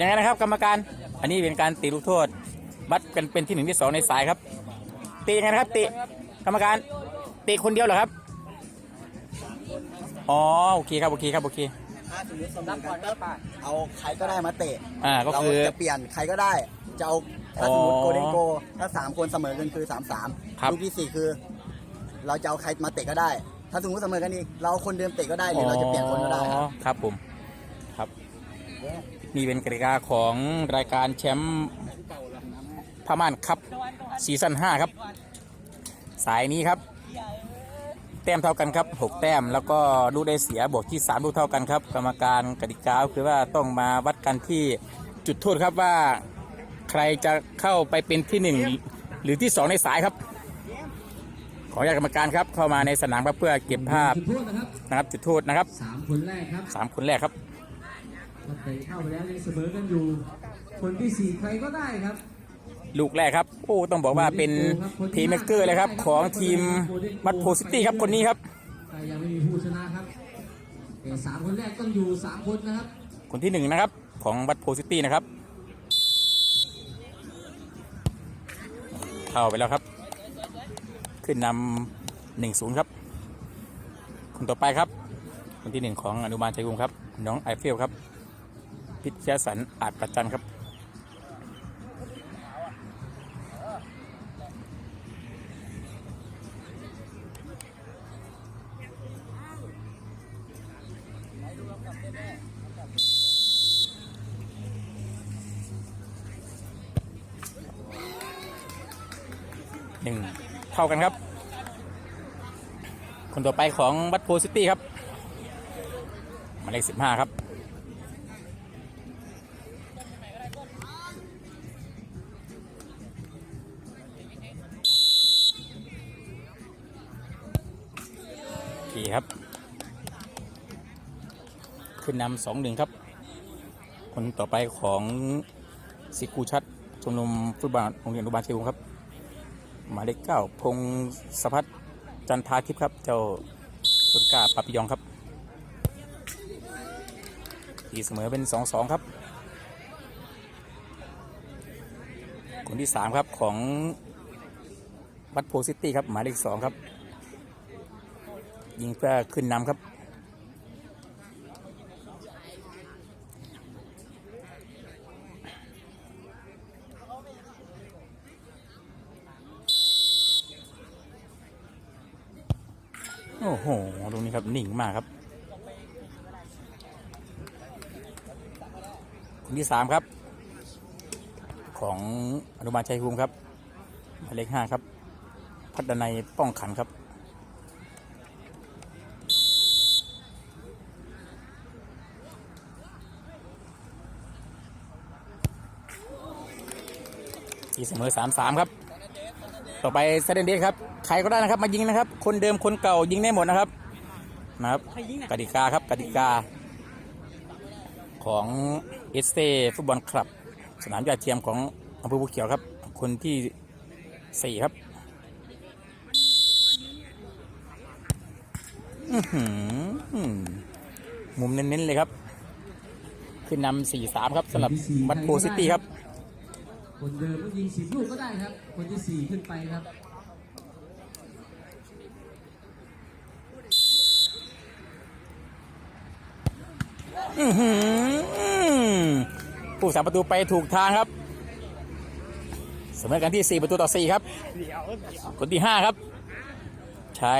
ยังไงนะครับ กรรมการ อันนี้เป็นการตีลูกโทษวัดกันเป็นที่หนึ่งที่สองในสายครับตียังไงนะครับตีกรรมการตีคนเดียวเหรอครับอ๋อโอเคครับโอเคครับโอเคถ้าสมมติสมมติกันก็เอาใครก็ได้มาเตะอ่าก็เราคือจะเปลี่ยนใครก็ได้จะเอาถ้าสมมติอ๋อโกลเด้นโกถ้าสามคนเสมอกันคือสามสามครับลูกที่สี่คือ เราจะเอาใครมาเตะก็ได้ ถ้าสมมติเสมอกันอีกเราเอาคนเดิมเตะก็ได้หรือเราจะเปลี่ยนคนก็ได้อ๋อครับผมครับนี่เป็นกติกาของรายการแชมป์พม่านครับซีซั่น5ครับ สายนี้ครับ แต้มเท่ากันครับ 6 แต้มแล้วก็ลูกได้เสียบวกที่3ลูกเท่ากันครับ กรรมการกติกาก็คือว่าต้องมาวัดกันที่จุดโทษครับว่าใครจะเข้าไปเป็นที่ 1 หรือที่ 2 ในสายครับข ออนุญาตกรรมการครับเข้ามาในสนามครับเพื่อเก็บภาพจุดโทษนะครับนะครับจุดโทษนะครับสามคนแรกครับสามคนแรกครับก็เตะเข้าไปแล้วยังเสมอกันอยู่ คนที่สี่ใครก็ได้ครับ ลูกแรกครับ โอ้ต้องบอกว่าเป็นเพลย์เมกเกอร์เลยครับ ของทีมวัดโพซิตี้ครับคนนี้ครับใครยังไม่มีผู้ชนะครับแต่สามคนแรกต้องอยู่สามคนนะครับ คนที่หนึ่งนะครับ ของวัดโพซิตี้นะครับ เข้าไปแล้วครับ ขึ้นนำหนึ่งศูนย์ครับคนต่อไปครับคนที่หนึ่งของอนุบาลชัยกรุงครับ น้องไอเฟลครับ พิชยสันอาจประจันครับหนึ่ง เท่ากันครับ คนต่อไปของวัดโพซิตี้ครับหมายเลขสิบห้าครับโอเคครับ ขึ้นนำสองหนึ่งครับ คนต่อไปของสิกูชัดชมรมฟุตบอลโรงเรียนอนุบาลเชียงครับ หมายเลขเก้าพงศพัฒน์จันทาทิพย์ครับ เจ้าต้นก้าปาปิยองครับตีเสมอเป็นสองสองครับ คนที่สามครับของวัดโพซิตี้ครับ หมายเลขสองครับ ยิงเพื่อขึ้นนำครับ โอ้โห ตรงนี้ครับนิ่งมากครับคนที่สามครับ ของอนุบาลชัยภูมิครับหมายเลขห้าครับ พัฒนัยป้องขันครับที่เสมอสามสามครับ ต่อไปเซเดนเดสครับใครก็ได้นะครับมายิงนะครับ คนเดิมคนเก่ายิงได้หมดนะครับนะครับกติกาครับกติกา ของเอสเตฟุตบอลคลับ สนามยอดเทียมของอำเภอภูเขียวครับ คนที่สี่ครับอื้อหือมุมเน้นๆเลยครับ ขึ้นนำสี่สามครับสำหรับบัตโพซิตี้ครับ คนเดิมก็ยิงสิบลูกก็ได้ครับ คนที่สี่ขึ้นไปครับผู้สามประตูไปถูกทางครับเสมอกันที่ 4 ประตูต่อ 4 ครับ คนที่ 5 ครับ ใช้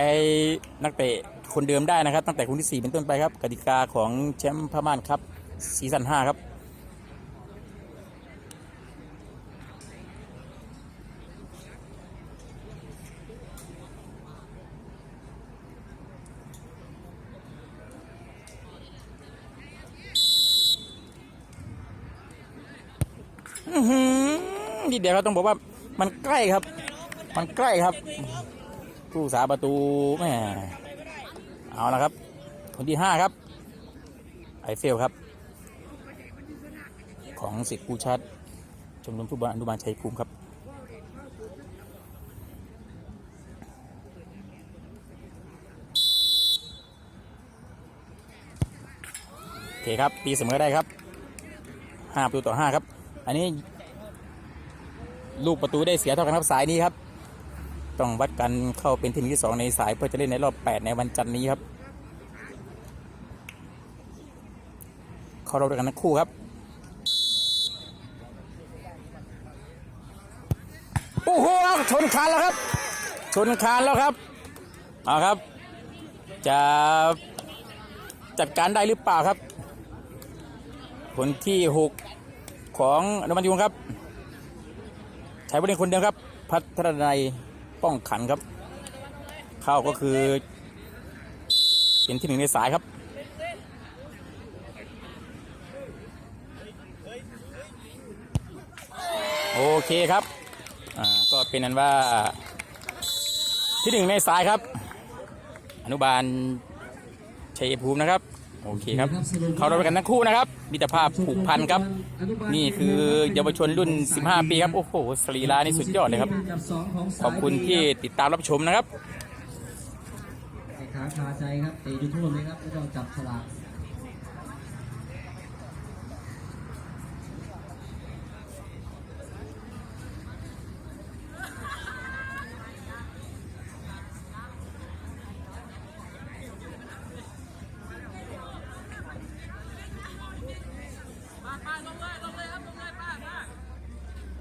นักเตะคนเดิมได้นะครับ ตั้งแต่คนที่ 4 เป็นต้นไปครับกติกาของแชมป์พม่านครับซีซั่น5ครับ ทีเดียวเราต้องบอกว่ามันใกล้ครับ มันใกล้ครับผู้สาประตูแม่เอาละครับ คนที่ห้าครับ ไอเฟลครับ ของสิทธิ์กูชัดชมรมผู้บอลอนุบาลชัยภูมิครับโอเคครับตีเสมอได้ครับห้าประตูต่อห้าครับ อันนี้ ลูกประตูได้เสียเท่ากันครับสายนี้ครับ ต้องวัดกันเข้าเป็นทีมที่สองในสายเพื่อจะเล่นในรอบแปดในวันจันทร์นี้ครับเข้ารอบด้วยกันทั้งคู่ครับโอ้โหชนคานแล้วครับ ชนคานแล้วครับเอาครับ จะจัดการได้หรือเปล่าครับ คนที่หก ของอนุมันยุงครับใช้บริการคนเดียวครับ พัฒนัยป้องขันครับ เข้าก็คือเป็นที่หนึ่งในสายครับโอเคครับ อ่า ก็เป็นนั้นว่าที่หนึ่งในสายครับ อนุบาลชัยภูมินะครับ โอเคครับ เขาเรากันทั้งคู่นะครับมิตรภาพผูกพันครับ นี่คือเยาวชนรุ่น 15 ปีครับ โอ้โหสรีรานี่สุดยอดเลยครับ ขอบคุณที่ติดตามรับชมนะครับไอ้ขาคาใจครับเตะจุดโทษเลยครับแล้วลองจับฉลาก